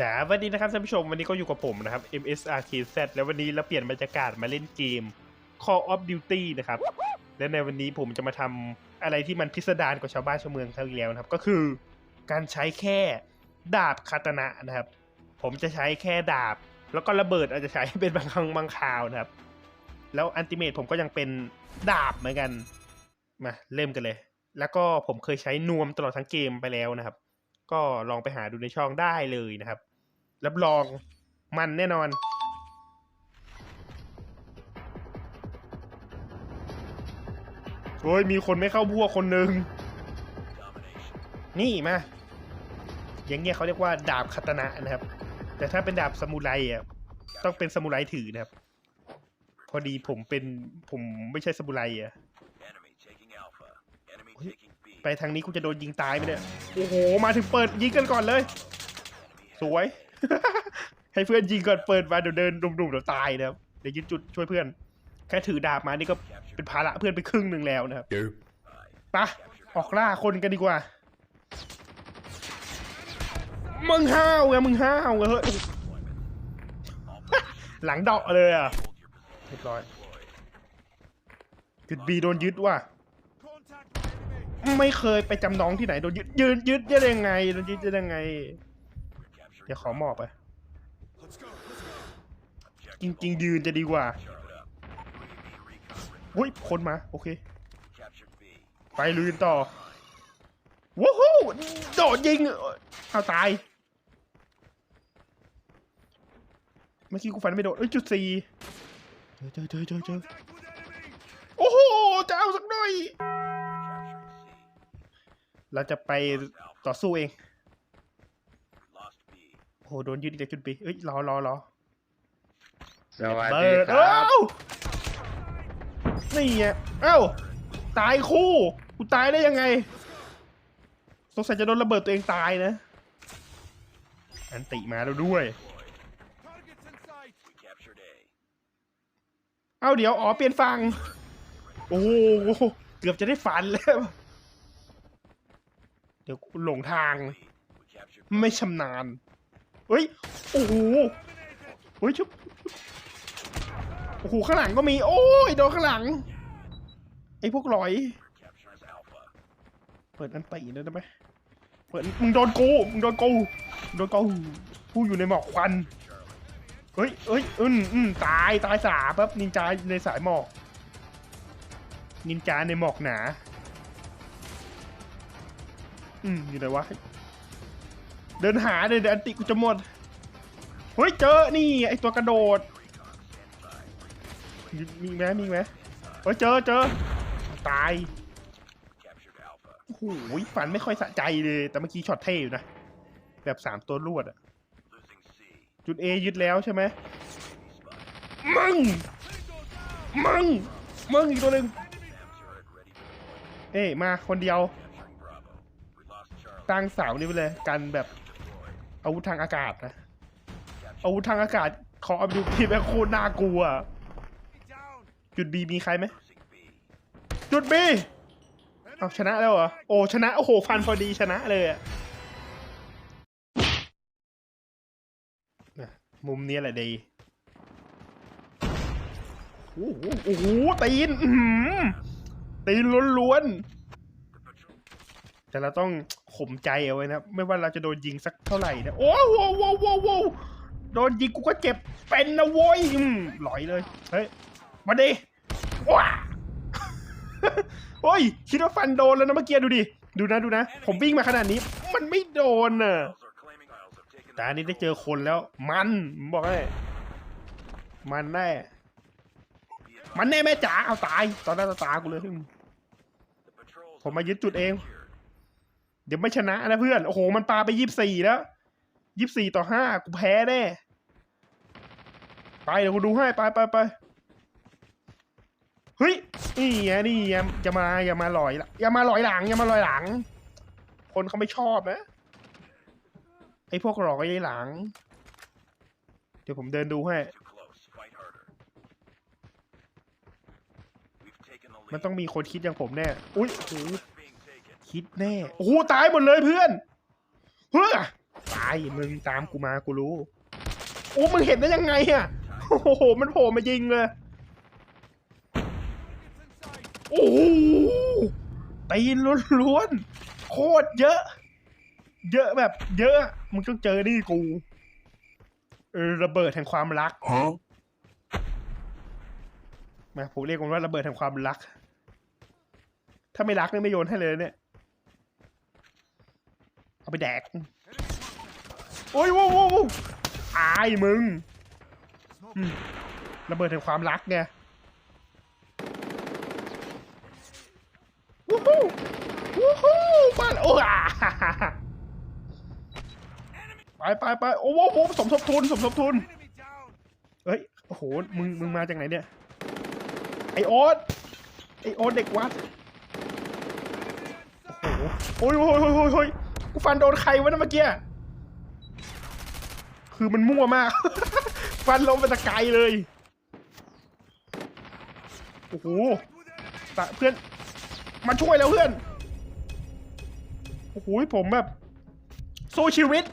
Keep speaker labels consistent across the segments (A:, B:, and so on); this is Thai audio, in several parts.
A: สวัสดีนะครับท่านผู้ชมวันนี้ก็อยู่กับผมนะครับ MSRKZ แล้ววันนี้เราเปลี่ยนบรรยากาศมาเล่นเกม Call of Duty นะครับ และในวันนี้ผมจะมาทำอะไรที่มันพิสดารกว่าชาวบ้านชาวเมืองคราที่แล้วนะครับ ก็คือการใช้แค่ดาบคาตนะนะครับ ผมจะใช้แค่ดาบ แล้วก็ระเบิดอาจจะใช้เป็นบางครั้งบางคราวนะครับ แล้วอันติเมตผมก็ยังเป็นดาบเหมือนกันมาเริ่มกันเลย แล้วก็ผมเคยใช้นวมตลอดทั้งเกมไปแล้วนะครับ ก็ลองไปหาดูในช่องได้เลยนะครับ รับรองมันแน่นอนโอ้ยมีคนไม่เข้าพวกคนหนึ่งนี่มา อย่างเงี้ยเขาเรียกว่าดาบคาตนะนะครับ แต่ถ้าเป็นดาบซามูไรอะต้องเป็นซามูไรถือนะครับ พอดีผมเป็นผมไม่ใช่ซามูไรอะ
B: Enemy taking Alpha. Enemy
A: Oi.
B: taking B.
A: ไปทางนี้กูจะโดนยิงตายไหมเนี่ย โอ้โห มาถึงเปิดยิงกันก่อนเลย สวย ให้เพื่อนยิงก่อนเปิดมาเดี๋ยวเดินดุ่มๆเดี๋ยวตายนะครับ เดี๋ยวยึดจุดช่วยเพื่อน แค่ถือดาบมานี่ก็เป็นภาระเพื่อนไปครึ่งหนึ่งแล้วนะครับไปะออกล่าคนกันดีกว่า มึงห้าวไงมึงห้าวไงเฮ้ย หลังเดาะเลยอะเรียบร้อยจุดบีโดนยึดว่ะ ไม่เคยไปจำนองที่ไหนโดนยึดยืนยึดได้ยังไงโดนยึดได้ยังไง เดี๋ยวขอหมอบไป จริงๆยืนจะดีกว่าอุ้ยคนมา โอเค ไปลุยต่อว้าวโดดยิงเอาตายเมื่อกี้กูฟันไม่โดนเอ้ยจุดสี่เจอเจอเจอเจอโอ้โหจะเอาสักหน่อย เราจะไปต่อสู้เอง
B: Lost B.
A: โอ้โหโดนยึดอีกแล้วจุดปีเอ้ยรอรอรอ
C: สวัส
A: เปิ
C: ดี
A: ด
C: ค
A: เอ้
C: รับา
A: นี่ไงเอ้า ตายคู่ กูตายได้ยังไง สงสัยจะโดนระเบิดตัวเองตายนะ อันติมาแล้วด้วย
B: We captured A.
A: เอ้าเดี๋ยว อ๋อ เปลี่ยนฝั่งโอ้โห เกือบจะได้ฝันแล้ว เดี๋ยวกูหลงทาง
B: We captured
A: ไม่ชำนาญ เฮ้ย โอ้โห เฮ้ยชุบโอ้โห ข้างหลังก็มี โอ้ย โดนข้างหลัง ไอ้พวกหลอย
B: captures Alpha.
A: เปิดอันตีนะได้ไหมเปิด มึงโดนกู มึงโดนกูมึงโดนกู ผู้อยู่ในหมอกควัน เฮ้ยเฮ้ยอืมอืมตาย ตายสาปั๊บนินจาในสายหมอก นินจาในหมอกหนา อืมอยู่ไหนวะ เดินหาเลยเดี๋ยวอันติกูจะหมด เฮ้ยเจอ นี่ไอตัวกระโดด มีไหมมีไหมเฮ้ยเจอเจอ ตาย โอ้โหฝันไม่ค่อยสะใจเลย แต่เมื่อกี้ช็อตเท่อยู่นะ แบบสามตัวรวดอะจุด A ยึดแล้วใช่ไหมมึง มึง มึงอีกตัวหนึ่งเอ้มาคนเดียว ตั้งเสานี่ไปเลยกันแบบอาวุธทางอากาศนะอาวุธทางอากาศขอเอาไปดูทีแม่โคตรน่ากลัวจุด B มีใครไหมจุด B เอาชนะแล้วเหรอโอ้ชนะโอ้โหฟันพอดีชนะเลยอะน่ะมุมนี้แหละดีโอ้โหตีนตีนล้วนๆ แต่เราต้องข่มใจเอาไว้นะไม่ว่าเราจะโดนยิงสักเท่าไหร่นะโอ้โหโว้โหโว้โหโดนยิงกูก็เจ็บเป็นนะโว้ยหลอยเลยเฮ้ยมาดิว้าโอ้ยคิดว่าฟันโดนแล้วนะเมื่อกี้ดูดิดูนะดูนะ ผมวิ่งมาขนาดนี้ มันไม่โดนน่ะแต่อันนี้ได้เจอคนแล้ว มันบอกให้มันแน่มันแน่แม่จ๋าเอาตาย ตอนหน้าต่อตากูเลยผมมายึดจุดเอง เดี๋ยวไม่ชนะนะเพื่อน โอ้โห มันปาไปยี่สิบสี่แล้วยี่สิบสี่ต่อห้ากูแพ้แน่ ไปเดี๋ยวกูดูให้ไปไปไปเฮ้ย นี่ไงนี่ไงอย่ามาอย่ามาลอยละอย่ามาลอยหลังอย่ามาลอยหลัง คนเขาไม่ชอบนะ ไอ้พวกหลอยหลัง เดี๋ยวผมเดินดูให้ มันต้องมีคนคิดอย่างผมแน่ อุ้ย คิดแน่โอ้โหตายหมดเลยเพื่อนเฮ้ยตายมึงตามกูมากูรู้ โอ้มึงเห็นได้ยังไงอะโอ้โหมันโผล่มายิงเลยโอ้โหตีนล้วนๆโคตรเยอะ เยอะแบบ เยอะ มึงต้องเจอนี่กูเออระเบิดแห่งความรัก
C: Huh?
A: มาผมเรียกมันว่าระเบิดแห่งความรัก ถ้าไม่รักนี่ไม่โยนให้เลยเนี่ย เอาไปแดก โอ้ยว้วโว้วโว้อายมึงระเบิดแห่งความรักไงวู้ฮู้วู้ฮู้บ้านโอ้อ่าไปไปไปโอ้โหสมทบทุนสมทบทุนเฮ้ยโอ้โหมึงมึงมาจากไหนเนี่ยไอโอ๊ตไอโอ๊ตเด็กวัดโอ้โหโอ้ยโอ้ยโอ้ยโอ้ย กูฟันโดนใครวะนะเมื่อกี้ คือมันมั่วมาก ฟันลงไปตะไกลเลย โอ้โหตะเพื่อน มาช่วยแล้วเพื่อน โอ้โหผมแบบสู้ชีวิต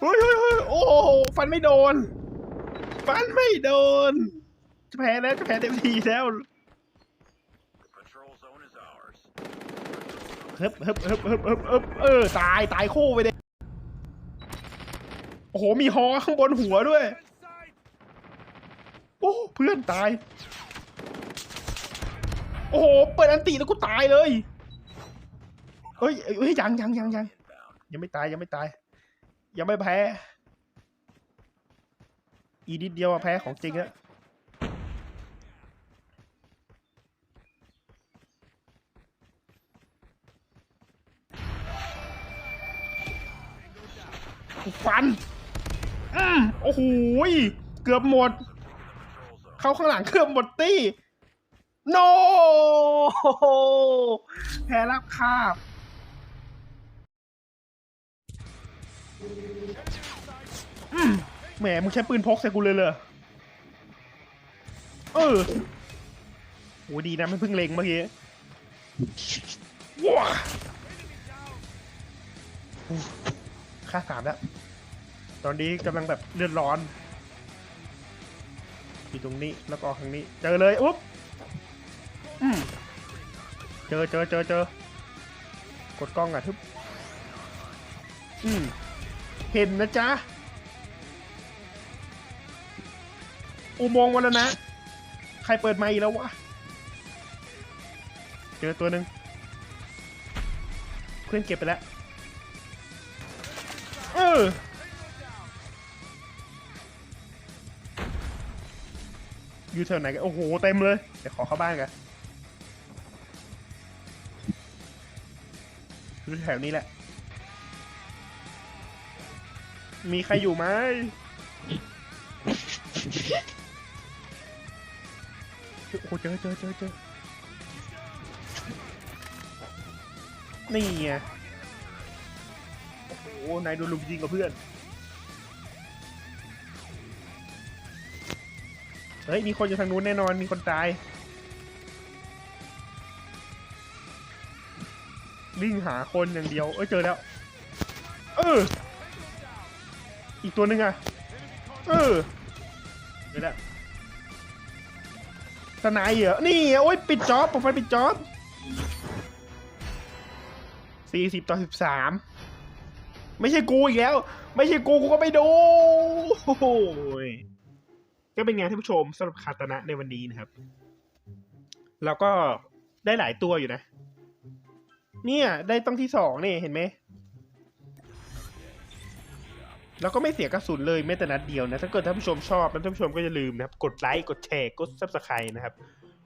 A: เฮ้ยเฮ้ยโอ้โหฟันไม่โดน ฟันไม่โดน จะแพ้แล้วจะแพ้เต็มทีแล้ว เฮึบเฮึบเฮึบเฮึบเฮึบเฮึบเออตายตายคู่ไปเลยโอ้โหมีฮอข้างบนหัวด้วยโอ้เพื่อนตาย โอ้โหเปิดอันตีแล้วกูตายเลยเฮ้ยเฮ้ยยังยังยังยังยังไม่ตายยังไม่ตาย ยังไม่แพ้ อีนิดเดียวอะแพ้ของจริงอะ ฟันอืมโอ้โหเกือบหมด เขาข้างหลังเกือบหมดตี้โนแพ้รับคาบอืมแหมมึงใช้ปืนพกใส่กูเลยเลยเออโหดีนะไม่เพิ่งเล็งเมื่อกี้ว้า ค่าสามแล้ว ตอนนี้กำลังแบบเลือดร้อน อยู่ตรงนี้แล้วก็ออกทางนี้ เจอเลยอุ๊บอืมเจอเจอเจอเจอกดกล้องอะทึบอืมเห็นนะจ๊ะ อุโมงค์วันนะ ใครเปิดไมค์อีกแล้ววะ เจอตัวหนึ่งเพื่อนเก็บไปแล้วเอยู่แถวไหนกัน โอ้โห เต็มเลย เดี๋ยวขอเข้าบ้านกันอยู่แถวนี้แหละ มีใครอยู่ไหมโอ้เจอเจอเจอเจอนี่ไง โอ้นายโดนลุมยิงกับเพื่อน เฮ้ย มีคนอยู่ทางนู้นแน่นอน มีคนตาย วิ่งหาคนอย่างเดียว เอ้ย เจอแล้ว เออ อีกตัวหนึ่งอะเออ เจอแล้วสนายเหรอ นี่ โอ้ย ปิดจ็อบผมไปปิดจ็อบสี่สิบต่อสิบสาม ไม่ใช่กูอีกแล้ว ไม่ใช่กูกูก็ไม่ดูโอ้โหก็เป็นไงท่านผู้ชมสำหรับคาตนะในวันนี้นะครับ แล้วก็ได้หลายตัวอยู่นะ เนี่ย ได้ต้องที่สองนี่เห็นไหมแล้วก็ไม่เสียกระสุนเลยแม้แต่นัดเดียวนะ ถ้าเกิดท่านผู้ชมชอบท่านผู้ชมก็อย่าลืมนะครับ กดไลค์ กดแชร์ กด subscribe นะครับ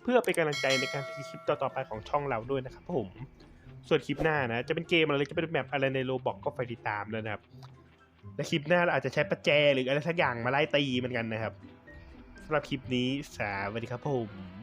A: เพื่อเป็นกำลังใจในการทำคลิปต่อๆไปของช่องเราด้วยนะครับผม ส่วนคลิปหน้านะ จะเป็นเกมอะไรจะเป็นแมปอะไรในโลบอกก็ไปติดตามแล้วนะครับและคลิปหน้าเราอาจจะใช้ประแจหรืออะไรสักอย่างมาไล่ตีเหมือนกันนะครับสำหรับคลิปนี้สวัสดีครับผม